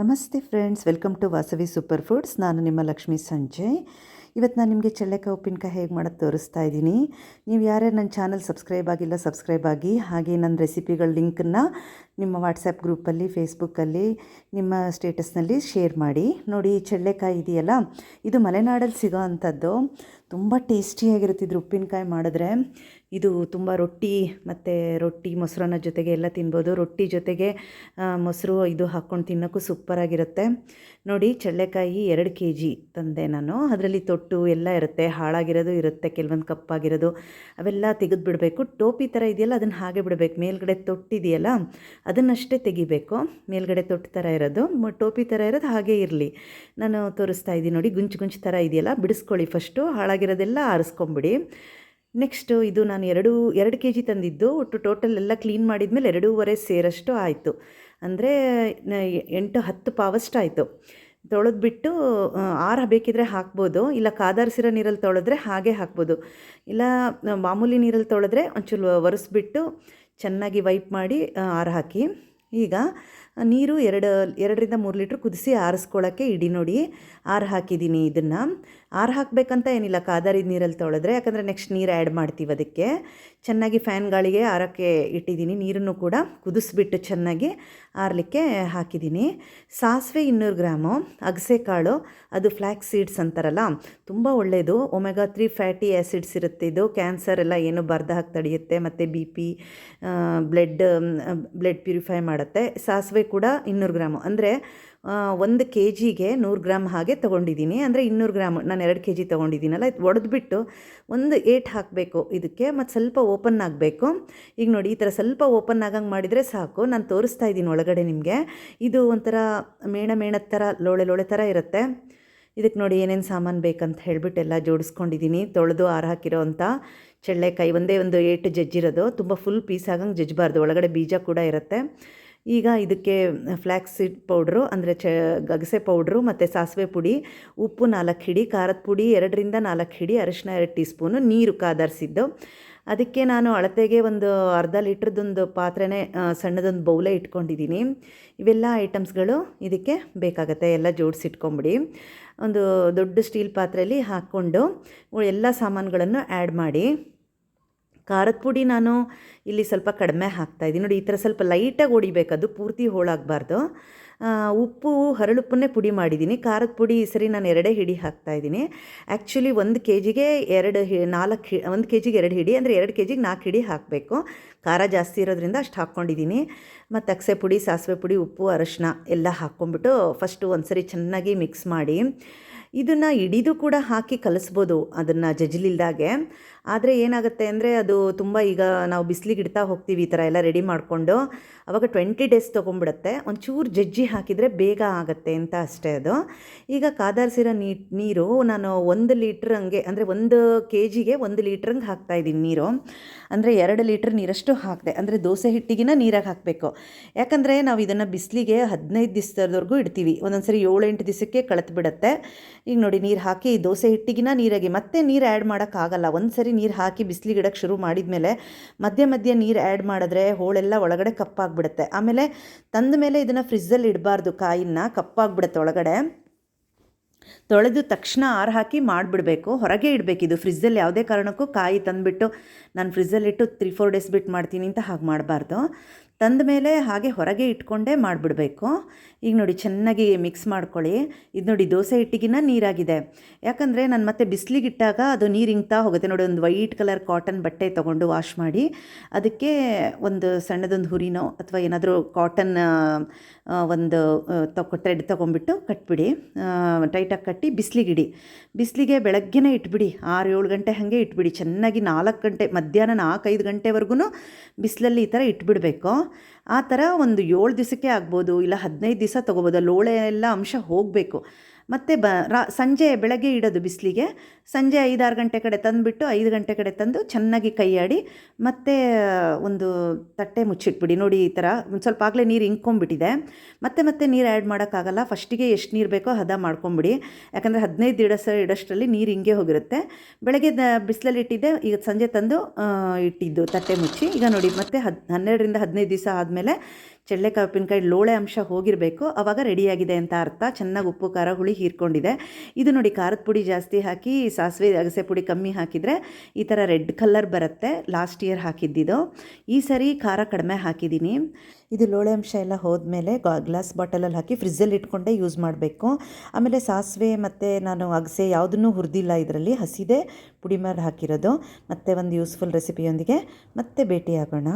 ನಮಸ್ತೆ friends, welcome to Vasavi super foods. ನಾನು ನಿಮ್ಮ ಲಕ್ಷ್ಮೀ ಸಂಜಯ್. ಇವತ್ತು ನಾನು ನಿಮಗೆ ಚಳ್ಳೆಕಾಯಿ ಉಪ್ಪಿನಕಾಯಿ ಹೇಗೆ ಮಾಡೋದು ತೋರಿಸ್ತಾ ಇದ್ದೀನಿ. ನೀವು ಯಾರ್ಯಾರು ನನ್ನ ಚಾನಲ್ ಸಬ್ಸ್ಕ್ರೈಬ್ ಆಗಿಲ್ಲ, ಸಬ್ಸ್ಕ್ರೈಬ್ ಆಗಿ. ಹಾಗೆ ನನ್ನ ರೆಸಿಪಿಗಳ ಲಿಂಕನ್ನು ನಿಮ್ಮ ವಾಟ್ಸಪ್ ಗ್ರೂಪಲ್ಲಿ ಫೇಸ್ಬುಕ್ಕಲ್ಲಿ ನಿಮ್ಮ ಸ್ಟೇಟಸ್ನಲ್ಲಿ ಶೇರ್ ಮಾಡಿ. ನೋಡಿ ಚಳ್ಳೆಕಾಯಿ ಇದೆಯಲ್ಲ? ಇದು ಮಲೆನಾಡಲ್ಲಿ ಸಿಗೋ ಅಂಥದ್ದು. ತುಂಬ ಟೇಸ್ಟಿಯಾಗಿರುತ್ತೆ ಇದ್ರ ಉಪ್ಪಿನಕಾಯಿ ಮಾಡಿದ್ರೆ. ಇದು ತುಂಬ ರೊಟ್ಟಿ ಮತ್ತು ರೊಟ್ಟಿ ಮೊಸರನ್ನ ಜೊತೆಗೆ ಎಲ್ಲ ತಿನ್ಬೋದು. ರೊಟ್ಟಿ ಜೊತೆಗೆ ಮೊಸರು ಇದು ಹಾಕ್ಕೊಂಡು ತಿನ್ನೋಕ್ಕೂ ಸೂಪರಾಗಿರುತ್ತೆ. ನೋಡಿ, ಚಳ್ಳೆಕಾಯಿ ಎರಡು ಕೆ ಜಿ ತಂದೆ ನಾನು. ಅದರಲ್ಲಿ ತೊಟ್ಟು ಎಲ್ಲ ಇರುತ್ತೆ. ಹಾಳಾಗಿರೋದು ಇರುತ್ತೆ, ಕೆಲವೊಂದು ಕಪ್ಪಾಗಿರೋದು ಅವೆಲ್ಲ ತೆಗೆದು ಬಿಡಬೇಕು ಟೋಪಿ ಥರ ಇದೆಯಲ್ಲ, ಅದನ್ನು ಹಾಗೆ ಬಿಡಬೇಕು. ಮೇಲ್ಗಡೆ ತೊಟ್ಟಿದೆಯಲ್ಲ ಅದನ್ನಷ್ಟೇ ತೆಗಿಬೇಕು. ಮೇಲ್ಗಡೆ ತೊಟ್ಟು ಥರ ಇರೋದು ಟೋಪಿ ಥರ ಇರೋದು ಹಾಗೇ ಇರಲಿ. ನಾನು ತೋರಿಸ್ತಾ ಇದ್ದೀನಿ ನೋಡಿ, ಗುಂಚು ಗುಂಚು ಥರ ಇದೆಯಲ್ಲ, ಬಿಡಿಸ್ಕೊಳ್ಳಿ ಫಸ್ಟು, ಹಾಳಾಗಿರೋದೆಲ್ಲ ಆರಿಸ್ಕೊಂಬಿಡಿ. ನೆಕ್ಸ್ಟು ಇದು ನಾನು ಎರಡು ಎರಡು ಕೆ ಜಿ ತಂದಿದ್ದು, ಒಟ್ಟು ಟೋಟಲ್ ಎಲ್ಲ ಕ್ಲೀನ್ ಮಾಡಿದ್ಮೇಲೆ ಎರಡೂವರೆ ಸೇರಷ್ಟು ಆಯಿತು. ಅಂದರೆ ಎಂಟು ಹತ್ತು ಪಾವಷ್ಟು ಆಯಿತು. ತೊಳೆದ್ಬಿಟ್ಟು ಆರ ಬೇಕಿದ್ರೆ ಹಾಕ್ಬೋದು, ಇಲ್ಲ ಕಾದಾರಿಸಿರೋ ನೀರಲ್ಲಿ ತೊಳೆದ್ರೆ ಹಾಗೆ ಹಾಕ್ಬೋದು. ಇಲ್ಲ, ಮಾಮೂಲಿ ನೀರಲ್ಲಿ ತೊಳೆದ್ರೆ ಒಂಚೂರು ಒರೆಸ್ಬಿಟ್ಟು ಚೆನ್ನಾಗಿ ವೈಪ್ ಮಾಡಿ ಆರ ಹಾಕಿ. ಈಗ ನೀರು ಎರಡು, ಎರಡರಿಂದ ಮೂರು ಲೀಟ್ರ್ ಕುದಿಸಿ ಆರಿಸ್ಕೊಳ್ಳೋಕ್ಕೆ ಇಡಿ ನೋಡಿ. ಆರು ಹಾಕಿದ್ದೀನಿ ಇದನ್ನು. ಆರು ಹಾಕಬೇಕಂತ ಏನಿಲ್ಲ ಕಾದಾರಿದ ನೀರಲ್ಲಿ ತೊಳೆದ್ರೆ. ಯಾಕಂದರೆ ನೆಕ್ಸ್ಟ್ ನೀರು ಆ್ಯಡ್ ಮಾಡ್ತೀವಿ ಅದಕ್ಕೆ. ಚೆನ್ನಾಗಿ ಫ್ಯಾನ್ ಗಾಳಿಗೆ ಆರೋಕ್ಕೆ ಇಟ್ಟಿದ್ದೀನಿ. ನೀರನ್ನು ಕೂಡ ಕುದಿಸ್ಬಿಟ್ಟು ಚೆನ್ನಾಗಿ ಆರಲಿಕ್ಕೆ ಹಾಕಿದ್ದೀನಿ. ಸಾಸಿವೆ ಇನ್ನೂರು ಗ್ರಾಮು. ಅಗಸೆ ಕಾಳು, ಅದು ಫ್ಲ್ಯಾಕ್ಸ್ ಸೀಡ್ಸ್ ಅಂತಾರಲ್ಲ, ತುಂಬ ಒಳ್ಳೆಯದು ಒಮೆಗಾ ತ್ರೀ ಫ್ಯಾಟಿ ಆ್ಯಸಿಡ್ಸ್ ಇರುತ್ತೆ ಇದು. ಕ್ಯಾನ್ಸರ್ ಎಲ್ಲ ಏನು ಬರ್ದಾಗಿ ತಡೆಯುತ್ತೆ. ಮತ್ತು B P blood blood purify ಮಾಡುತ್ತೆ. ಸಾಸಿವೆ ಕೂಡ ಇನ್ನೂರು ಗ್ರಾಮು. ಅಂದರೆ ಒಂದು ಕೆ ಜಿಗೆ ನೂರು ಗ್ರಾಮ್ ಹಾಗೆ ತೊಗೊಂಡಿದ್ದೀನಿ. ಅಂದರೆ, ಇನ್ನೂರು ಗ್ರಾಮ್, ನಾನು ಎರಡು ಕೆ ಜಿ ತೊಗೊಂಡಿದ್ದೀನಲ್ಲ, ಇದು ಒಡೆದ್ಬಿಟ್ಟು ಒಂದು ಏಟ್ ಹಾಕಬೇಕು ಇದಕ್ಕೆ, ಮತ್ತು ಸ್ವಲ್ಪ ಓಪನ್ ಆಗಬೇಕು. ಈಗ ನೋಡಿ, ಈ ಥರ ಸ್ವಲ್ಪ ಓಪನ್ ಆಗಂಗೆ ಮಾಡಿದರೆ ಸಾಕು. ನಾನು ತೋರಿಸ್ತಾ ಇದ್ದೀನಿ ಒಳಗಡೆ ನಿಮಗೆ. ಇದು ಒಂಥರ ಮೇಣ ಮೇಣದ ಥರ ಲೋಳೆ ಲೋಳೆ ಥರ ಇರುತ್ತೆ. ಇದಕ್ಕೆ ನೋಡಿ ಏನೇನು ಸಾಮಾನು ಬೇಕಂತ ಹೇಳ್ಬಿಟ್ಟು ಎಲ್ಲ ಜೋಡಿಸ್ಕೊಂಡಿದ್ದೀನಿ. ತೊಳೆದು ಆರ ಹಾಕಿರೋ ಅಂಥ ಚಳ್ಳೆಕಾಯಿ ಒಂದೇ ಒಂದು ಏಟು ಜಜ್ಜಿರೋದು. ತುಂಬ ಫುಲ್ ಪೀಸ್ ಆಗಂಗೆ ಜಜ್ಜಬಾರ್ದು. ಒಳಗಡೆ ಬೀಜ ಕೂಡ ಇರುತ್ತೆ. ಈಗ ಇದಕ್ಕೆ ಫ್ಲ್ಯಾಕ್ಸ್ ಸೀಡ್ ಪೌಡ್ರು ಅಂದರೆ ಚ, ಗಗಸೆ ಪೌಡ್ರು ಮತ್ತು ಸಾಸಿವೆ ಪುಡಿ, ಉಪ್ಪು ನಾಲ್ಕು ಹಿಡಿ, ಖಾರದ ಪುಡಿ, ಎರಡರಿಂದ ನಾಲ್ಕು ಹಿಡಿ ಅರಿಶಿನ ಎರಡು ಟೀ ಸ್ಪೂನು ನೀರು ಕಾದಾರಿಸಿದ್ದು ಅದಕ್ಕೆ ನಾನು ಅಳತೆಗೆ ಒಂದು ಅರ್ಧ ಲೀಟ್ರದೊಂದು ಪಾತ್ರೆನೇ ಸಣ್ಣದೊಂದು ಬೌಲೇ ಇಟ್ಕೊಂಡಿದ್ದೀನಿ. ಇವೆಲ್ಲ ಐಟಮ್ಸ್ಗಳು ಇದಕ್ಕೆ ಬೇಕಾಗತ್ತೆ, ಎಲ್ಲ ಜೋಡಿಸಿಟ್ಕೊಂಬಿಡಿ ಒಂದು ದೊಡ್ಡ ಸ್ಟೀಲ್ ಪಾತ್ರೆಯಲ್ಲಿ ಹಾಕ್ಕೊಂಡು ಎಲ್ಲ ಸಾಮಾನುಗಳನ್ನು ಆ್ಯಡ್ ಮಾಡಿ. ಖಾರದ ಪುಡಿ ನಾನು ಇಲ್ಲಿ ಸ್ವಲ್ಪ ಕಡಿಮೆ ಹಾಕ್ತಾಯಿದ್ದೀನಿ ನೋಡಿ, ಈ ಥರ ಸ್ವಲ್ಪ ಲೈಟಾಗಿ ಹೊಡಿಬೇಕು. ಅದು ಪೂರ್ತಿ ಹೋಳಾಗಬಾರ್ದು. ಉಪ್ಪು, ಹರಳುಪ್ಪನ್ನೇ ಪುಡಿ ಮಾಡಿದ್ದೀನಿ. ಖಾರದ ಪುಡಿ ಈ ಸರಿ ನಾನು ಎರಡೇ ಹಿಡಿ ಹಾಕ್ತಾಯಿದ್ದೀನಿ ಆ್ಯಕ್ಚುಲಿ ಒಂದು ಕೆ ಜಿಗೆ ಎರಡು ಹಿ, ನಾಲ್ಕು ಹಿ, ಒಂದು ಕೆ ಜಿಗೆ ಎರಡು ಹಿಡಿ, ಅಂದರೆ ಎರಡು ಕೆ ಜಿಗೆ ನಾಲ್ಕು ಹಿಡಿ ಹಾಕಬೇಕು. ಖಾರ ಜಾಸ್ತಿ ಇರೋದ್ರಿಂದ ಅಷ್ಟು ಹಾಕ್ಕೊಂಡಿದ್ದೀನಿ. ಮತ್ತು ಅಕ್ಸೆ ಪುಡಿ, ಸಾಸಿವೆ ಪುಡಿ, ಉಪ್ಪು, ಅರಶಿನ ಎಲ್ಲ ಹಾಕ್ಕೊಂಬಿಟ್ಟು ಫಸ್ಟು ಒಂದು ಸರಿ ಚೆನ್ನಾಗಿ ಮಿಕ್ಸ್ ಮಾಡಿ ಇದನ್ನು ಹಿಡಿದು ಕೂಡ ಹಾಕಿ ಕಲಿಸ್ಬೋದು ಅದನ್ನು ಜಜ್ಲಿಲ್ದಾಗೆ. ಆದರೆ ಏನಾಗುತ್ತೆ ಅಂದರೆ ಅದು ತುಂಬ ಈಗ ನಾವು ಬಿಸಿಲಿಗೆ ಇಡ್ತಾ ಹೋಗ್ತೀವಿ ಈ ಥರ ಎಲ್ಲ ರೆಡಿ ಮಾಡಿಕೊಂಡು. ಅವಾಗ ಟ್ವೆಂಟಿ ಡೇಸ್ ತೊಗೊಂಡ್ಬಿಡುತ್ತೆ. ಒಂಚೂರು ಜಜ್ಜಿ ಹಾಕಿದರೆ ಬೇಗ ಆಗುತ್ತೆ ಅಂತ ಅಷ್ಟೇ ಅದು. ಈಗ ಕಾದಾರಿಸಿರೋ ನೀ, ನೀರು ನಾನು ಒಂದು ಲೀಟ್ರ್ ಹಂಗೆ ಅಂದರೆ ಒಂದು ಕೆ ಜಿಗೆ ಒಂದು ಲೀಟ್ರಂಗೆ ಹಾಕ್ತಾಯಿದ್ದೀನಿ ನೀರು. ಅಂದರೆ ಎರಡು ಲೀಟ್ರ್ ನೀರಷ್ಟು ಹಾಕಿದೆ. ಅಂದರೆ ದೋಸೆ ಹಿಟ್ಟಿಗಿನ ನೀರಾಗಿ ಹಾಕಬೇಕು. ಯಾಕಂದರೆ ನಾವು ಇದನ್ನು ಬಿಸಿಲಿಗೆ ಹದಿನೈದು ದಿವಸದವರೆಗೂ ಇಡ್ತೀವಿ. ಒಂದೊಂದು ಸರಿ ಏಳೆಂಟು ದಿವಸಕ್ಕೆ ಕಳೆದು ಬಿಡುತ್ತೆ. ಈಗ ನೋಡಿ ನೀರು ಹಾಕಿ ದೋಸೆ ಹಿಟ್ಟಿಗಿನ ನೀರಾಗಿ, ಮತ್ತೆ ನೀರು ಆ್ಯಡ್ ಮಾಡೋಕ್ಕಾಗಲ್ಲ. ಒಂದು ಸರಿ ನೀರು ಹಾಕಿ ಬಿಸಿಲಿಗಿಡಕ್ಕೆ ಶುರು ಶುರು ಮಾಡಿದ್ಮೇಲೆ ಮಧ್ಯೆ ಮಧ್ಯೆ ನೀರು ಆ್ಯಡ್ ಮಾಡಿದ್ರೆ ಹೋಳೆಲ್ಲ ಒಳಗಡೆ ಕಪ್ಪಾಗ್ಬಿಡುತ್ತೆ. ಆಮೇಲೆ ತಂದ ಮೇಲೆ ಇದನ್ನು ಫ್ರಿಜ್ಜಲ್ಲಿ ಇಡಬಾರ್ದು ಕಾಯಿನ ಕಪ್ಪಾಗ್ಬಿಡುತ್ತೆ ಒಳಗಡೆ. ತೊಳೆದು ತಕ್ಷಣ ಆರು ಹಾಕಿ ಮಾಡಿಬಿಡಬೇಕು. ಹೊರಗೆ ಇಡಬೇಕು. ಇದು ಫ್ರಿಜ್ಜಲ್ಲಿ ಯಾವುದೇ ಕಾರಣಕ್ಕೂ ಕಾಯಿ ತಂದುಬಿಟ್ಟು ನಾನು ಫ್ರಿಜ್ಜಲ್ಲಿಟ್ಟು ತ್ರೀ ಫೋರ್ ಡೇಸ್ ಬಿಟ್ಟು ಮಾಡ್ತೀನಿ ಅಂತ ಹಾಗೆ ಮಾಡಬಾರ್ದು. ತಂದ ಮೇಲೆ ಹಾಗೆ ಹೊರಗೆ ಇಟ್ಕೊಂಡೇ ಮಾಡಿಬಿಡಬೇಕು. ಈಗ ನೋಡಿ, ಚೆನ್ನಾಗಿ ಮಿಕ್ಸ್ ಮಾಡ್ಕೊಳ್ಳಿ. ಇದು ನೋಡಿ, ದೋಸೆ ಹಿಟ್ಟಿಗಿನ ನೀರಾಗಿದೆ. ಯಾಕಂದರೆ ನಾನು ಮತ್ತೆ ಬಿಸಿಲಿಗೆ ಇಟ್ಟಾಗ ಅದು ನೀರು ಇಂಗ್ತಾ ಹೋಗುತ್ತೆ. ನೋಡಿ, ಒಂದು ವೈಟ್ ಕಲರ್ ಕಾಟನ್ ಬಟ್ಟೆ ತೊಗೊಂಡು ವಾಶ್ ಮಾಡಿ, ಅದಕ್ಕೆ ಒಂದು ಸಣ್ಣದೊಂದು ಹುರಿನೋ ಅಥವಾ ಏನಾದರೂ ಕಾಟನ್ ಒಂದು ತಗೊ ಥ್ರೆಡ್ ತೊಗೊಂಬಿಟ್ಟು ಕಟ್ಬಿಡಿ. ಟೈಟಾಗಿ ಕಟ್ಟಿ ಬಿಸಿಲಿಗಿಡಿ. ಬಿಸಿಲಿಗೆ ಬೆಳಗ್ಗೆನೇ ಇಟ್ಬಿಡಿ. ಆರು ಏಳು ಗಂಟೆ ಹಾಗೆ ಇಟ್ಬಿಡಿ. ಚೆನ್ನಾಗಿ ನಾಲ್ಕು ಗಂಟೆ, ಮಧ್ಯಾಹ್ನ ನಾಲ್ಕೈದು ಗಂಟೆವರೆಗೂ ಬಿಸಿಲಲ್ಲಿ ಈ ಥರ ಇಟ್ಬಿಡಬೇಕು. ಆ ಥರ ಒಂದು ಏಳು ದಿವಸಕ್ಕೆ ಆಗ್ಬೋದು, ಇಲ್ಲ ಹದಿನೈದು ದಿವಸ ತೊಗೋಬೋದು. ಲೋಳೆ ಎಲ್ಲ ಅಂಶ ಹೋಗಬೇಕು. ಮತ್ತು ಬ, ರಾ, ಸಂಜೆ ಬೆಳಗ್ಗೆ ಇಡೋದು ಬಿಸಿಲಿಗೆ. ಸಂಜೆ ಐದಾರು ಗಂಟೆ ಕಡೆ ತಂದುಬಿಟ್ಟು ಐದು ಗಂಟೆ ಕಡೆ ತಂದು ಚೆನ್ನಾಗಿ ಕೈಯಾಡಿ ಮತ್ತೆ, ಒಂದು ತಟ್ಟೆ ಮುಚ್ಚಿಟ್ಬಿಡಿ. ನೋಡಿ ಈ ಥರ ಒಂದು ಸ್ವಲ್ಪ ಆಗಲೇ ನೀರು ಇಂಕೊಂಬಿಟ್ಟಿದೆ ಮತ್ತೆ ಮತ್ತೆ ನೀರು ಆ್ಯಡ್ ಮಾಡೋಕ್ಕಾಗಲ್ಲ. ಫಸ್ಟಿಗೆ ಎಷ್ಟು ನೀರು ಬೇಕೋ ಹದ ಮಾಡ್ಕೊಂಬಿಡಿ ಯಾಕಂದರೆ ಹದಿನೈದು ಇಡಸ ಇಡಷ್ಟರಲ್ಲಿ ನೀರು ಹಿಂಗೆ ಹೋಗಿರುತ್ತೆ. ಬೆಳಗ್ಗೆ ಬಿಸಿಲಲ್ಲಿ ಇಟ್ಟಿದ್ದೆ. ಈಗ ಸಂಜೆ ತಂದು ಇಟ್ಟಿದ್ದು ತಟ್ಟೆ ಮುಚ್ಚಿ. ಈಗ ನೋಡಿ, ಮತ್ತೆ ಹದ್, ಹನ್ನೆರಡರಿಂದ ಹದಿನೈದು ದಿವಸ ಆದಮೇಲೆ ಚಳ್ಳೆಕಾಯಿ ಉಪ್ಪಿನಕಾಯಿ ಲೋಳೆ ಅಂಶ ಹೋಗಿರಬೇಕು ಆವಾಗ ರೆಡಿಯಾಗಿದೆ ಅಂತ ಅರ್ಥ. ಚೆನ್ನಾಗಿ ಉಪ್ಪು, ಖಾರ, ಹುಳಿ ಹೀರ್ಕೊಂಡಿದೆ. ಇದು ನೋಡಿ ಖಾರದ ಪುಡಿ ಜಾಸ್ತಿ ಹಾಕಿ, ಸಾಸಿವೆ ಅಗಸೆ ಪುಡಿ ಕಮ್ಮಿ ಹಾಕಿದರೆ ಈ ಥರ ರೆಡ್ ಕಲರ್ ಬರುತ್ತೆ, ಲಾಸ್ಟ್ ಇಯರ್ ಹಾಕಿದ್ದಿದ್ದು ಈ ಸರಿ ಖಾರ ಕಡಿಮೆ ಹಾಕಿದ್ದೀನಿ ಇದು ಲೋಳೆ ಅಂಶ ಎಲ್ಲ ಹೋದ್ಮೇಲೆ ಗ್ಲಾಸ್ ಬಾಟಲಲ್ಲಿ ಹಾಕಿ ಫ್ರಿಜ್ಜಲ್ಲಿ ಇಟ್ಕೊಂಡೇ ಯೂಸ್ ಮಾಡಬೇಕು. ಆಮೇಲೆ ಸಾಸಿವೆ ಮತ್ತು ನಾನು ಅಗಸೆ ಯಾವುದನ್ನೂ ಹುರಿದಿಲ್ಲ ಇದರಲ್ಲಿ, ಹಸಿದೆ ಪುಡಿ ಮಾಡಿ ಹಾಕಿರೋದು. ಮತ್ತೆ ಒಂದು ಯೂಸ್ಫುಲ್ ರೆಸಿಪಿಯೊಂದಿಗೆ ಮತ್ತೆ ಭೇಟಿಯಾಗೋಣ.